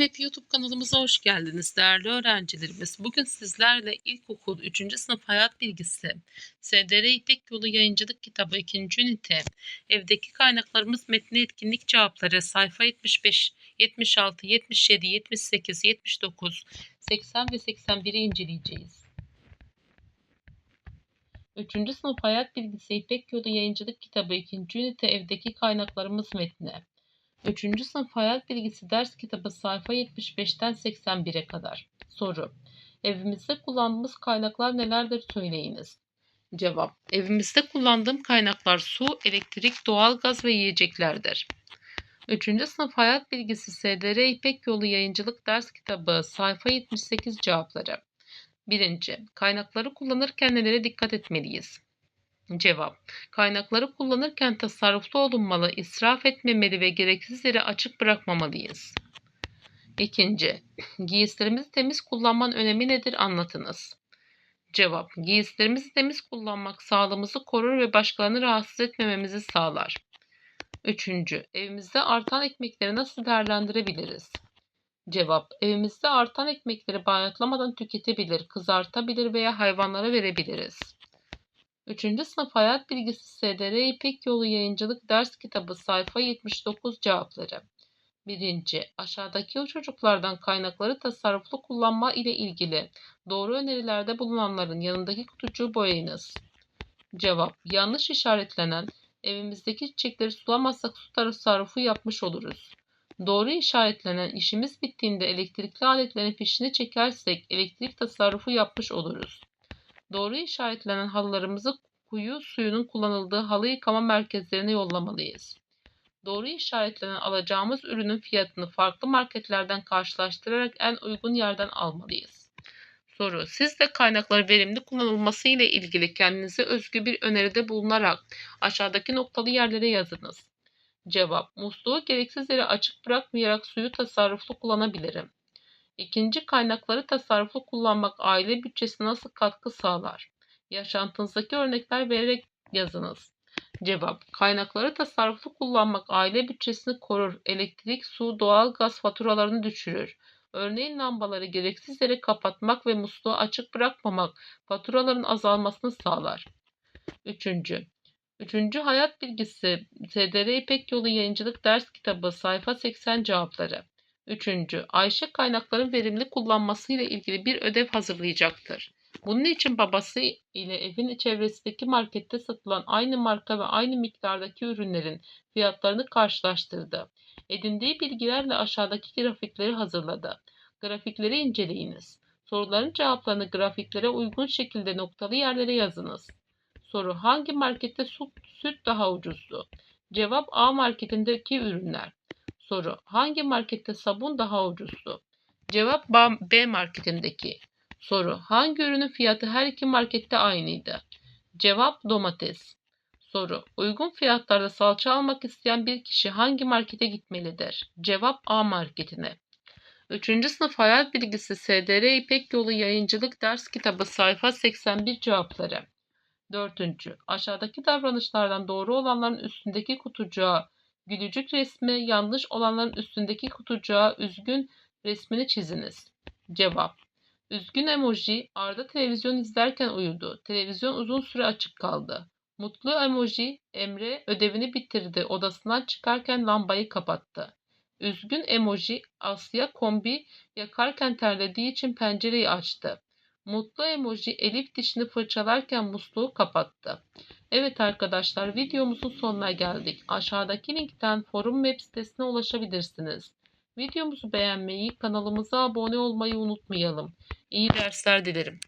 Map YouTube kanalımıza hoş geldiniz değerli öğrencilerimiz. Bugün sizlerle ilkokul 3. sınıf hayat bilgisi, SDR İpek Yolu Yayıncılık Kitabı 2. ünite, evdeki kaynaklarımız metni etkinlik cevapları sayfa 75, 76, 77, 78, 79, 80 ve 81'i inceleyeceğiz. 3. sınıf hayat bilgisi İpek Yolu Yayıncılık Kitabı 2. ünite evdeki kaynaklarımız metni. 3. sınıf hayat bilgisi ders kitabı sayfa 75'ten 81'e kadar. Soru. Evimizde kullandığımız kaynaklar nelerdir söyleyiniz. Cevap. Evimizde kullandığım kaynaklar su, elektrik, doğalgaz ve yiyeceklerdir. 3. sınıf hayat bilgisi SDR İpek Yolu Yayıncılık ders kitabı sayfa 78 cevapları. 1. Kaynakları kullanırken nelere dikkat etmeliyiz? Cevap. Kaynakları kullanırken tasarruflu olunmalı, israf etmemeli ve gereksiz yere açık bırakmamalıyız. İkinci. Giysilerimizi temiz kullanmanın önemi nedir anlatınız. Cevap. Giysilerimizi temiz kullanmak sağlığımızı korur ve başkalarını rahatsız etmememizi sağlar. Üçüncü. Evimizde artan ekmekleri nasıl değerlendirebiliriz? Cevap. Evimizde artan ekmekleri bayatlamadan tüketebilir, kızartabilir veya hayvanlara verebiliriz. 3. sınıf hayat bilgisi SDR İpek Yolu Yayıncılık ders kitabı sayfa 79 cevapları. 1. Aşağıdaki o çocuklardan kaynakları tasarruflu kullanma ile ilgili doğru önerilerde bulunanların yanındaki kutucuğu boyayınız. Cevap. Yanlış işaretlenen evimizdeki çiçekleri sulamazsak su tasarrufu yapmış oluruz. Doğru işaretlenen işimiz bittiğinde elektrikli aletlerin fişini çekersek elektrik tasarrufu yapmış oluruz. Doğru işaretlenen halılarımızı kuyu suyunun kullanıldığı halı yıkama merkezlerine yollamalıyız. Doğru işaretlenen alacağımız ürünün fiyatını farklı marketlerden karşılaştırarak en uygun yerden almalıyız. Soru. Siz de kaynakların verimli kullanılması ile ilgili kendinize özgü bir öneride bulunarak aşağıdaki noktalı yerlere yazınız. Cevap. Musluğu gereksiz yere açık bırakmayarak suyu tasarruflu kullanabilirim. İkinci kaynakları tasarruflu kullanmak aile bütçesine nasıl katkı sağlar? Yaşantınızdaki örnekler vererek yazınız. Cevap. Kaynakları tasarruflu kullanmak aile bütçesini korur. Elektrik, su, doğal gaz faturalarını düşürür. Örneğin lambaları gereksiz yere kapatmak ve musluğu açık bırakmamak faturaların azalmasını sağlar. Üçüncü. Üçüncü hayat bilgisi SDR İpek Yolu Yayıncılık Ders Kitabı sayfa 80 cevapları. Üçüncü, Ayşe kaynakların verimli kullanması ile ilgili bir ödev hazırlayacaktır. Bunun için babası ile evin çevresindeki markette satılan aynı marka ve aynı miktardaki ürünlerin fiyatlarını karşılaştırdı. Edindiği bilgilerle aşağıdaki grafikleri hazırladı. Grafikleri inceleyiniz. Soruların cevaplarını grafiklere uygun şekilde noktalı yerlere yazınız. Soru hangi markette süt daha ucuzdu? Cevap A marketindeki ürünler. Soru hangi markette sabun daha ucuzdu? Cevap B marketindeki. Soru hangi ürünün fiyatı her iki markette aynıydı? Cevap domates. Soru uygun fiyatlarda salça almak isteyen bir kişi hangi markete gitmelidir? Cevap A marketine. 3. sınıf hayat bilgisi SDR İpek Yolu Yayıncılık ders kitabı sayfa 81 cevapları. 4. Aşağıdaki davranışlardan doğru olanların üstündeki kutucuğa gülücük resmi, yanlış olanların üstündeki kutucuğa üzgün resmini çiziniz. Cevap Üzgün emoji Arda televizyon izlerken uyudu. Televizyon uzun süre açık kaldı. Mutlu emoji Emre ödevini bitirdi. Odasından çıkarken lambayı kapattı. Üzgün emoji Asya kombi yakarken terlediği için pencereyi açtı. Mutlu emoji Elif dişini fırçalarken musluğu kapattı. Evet arkadaşlar videomuzun sonuna geldik. Aşağıdaki linkten forum web sitesine ulaşabilirsiniz. Videomuzu beğenmeyi, kanalımıza abone olmayı unutmayalım. İyi dersler dilerim.